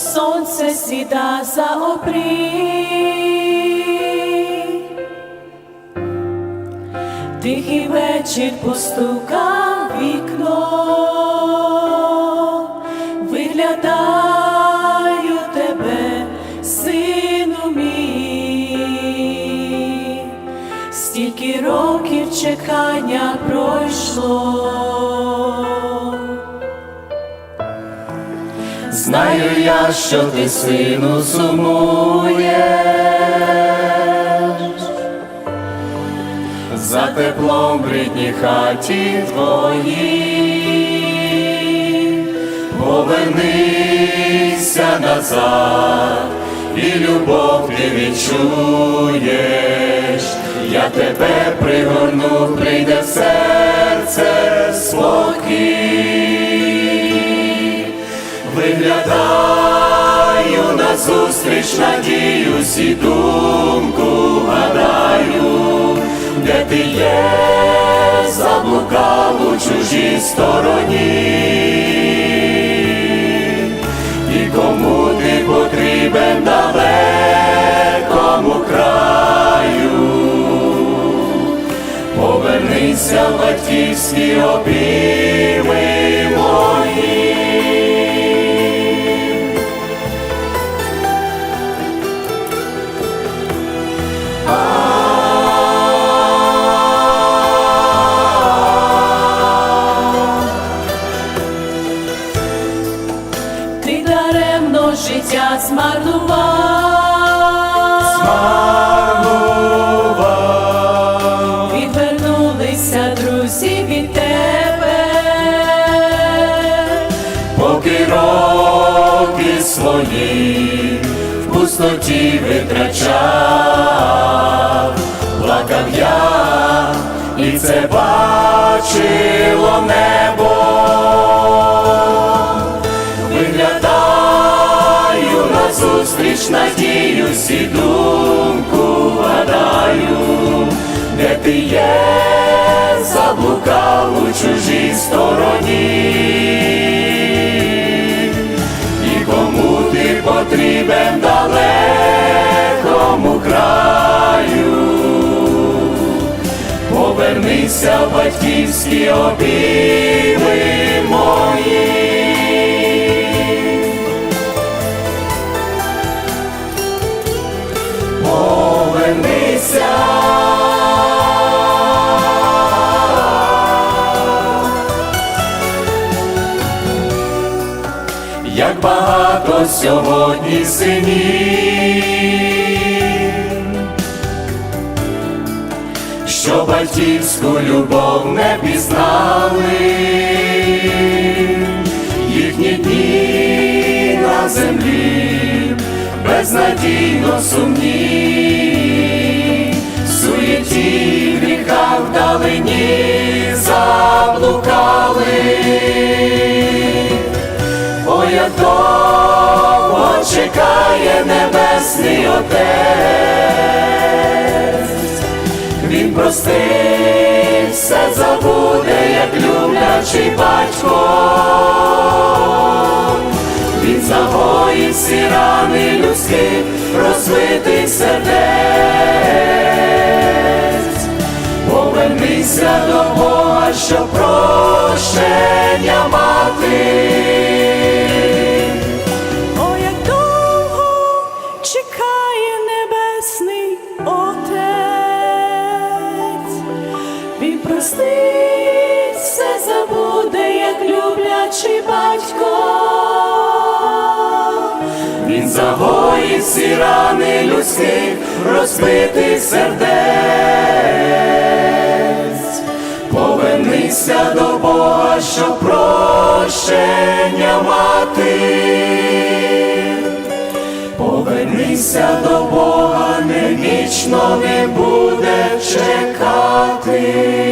сонце сіда за обрій. Тихий вечір постукав вікно, виглядаю тебе, сину мій, стільки років чекання пройшло. Знаю я, що ти сину сумуєш. За теплом в рідній хаті твоїй, повернися назад, і любов ти відчуєш, я тебе пригорну, прийде серце зустріч, надіюсь і думку гадаю, де ти є, заблукав у чужій стороні, і кому ти потрібен далекому краю, повернися в батьківські обійми пустоті витрачав, плакав я, і це бачило небо. Виглядаю на зустріч, надіюсь і думку гадаю, де ти є, заблукав у чужій стороні, потрібен далекому краю, повернися в батьківські обійми мої. Багато сьогодні синів, що батьківську любов не пізнали, їхні дні на землі безнадійно сумні, суєті в гріхах вдалині заблукали. Довго чекає небесний Отець, Він простить, все забуде, як люблячий батько. Він загоїть всі рани людських розбитих сердець. Повернися до Бога, щоб прощення мати. Він простить, все забуде, як люблячий батько. Він загоїть всі рани людських розбитих сердець. Повернися до Бога, щоб прощення мати. Повернися до Бога, немічно не буде чекати. Spirit.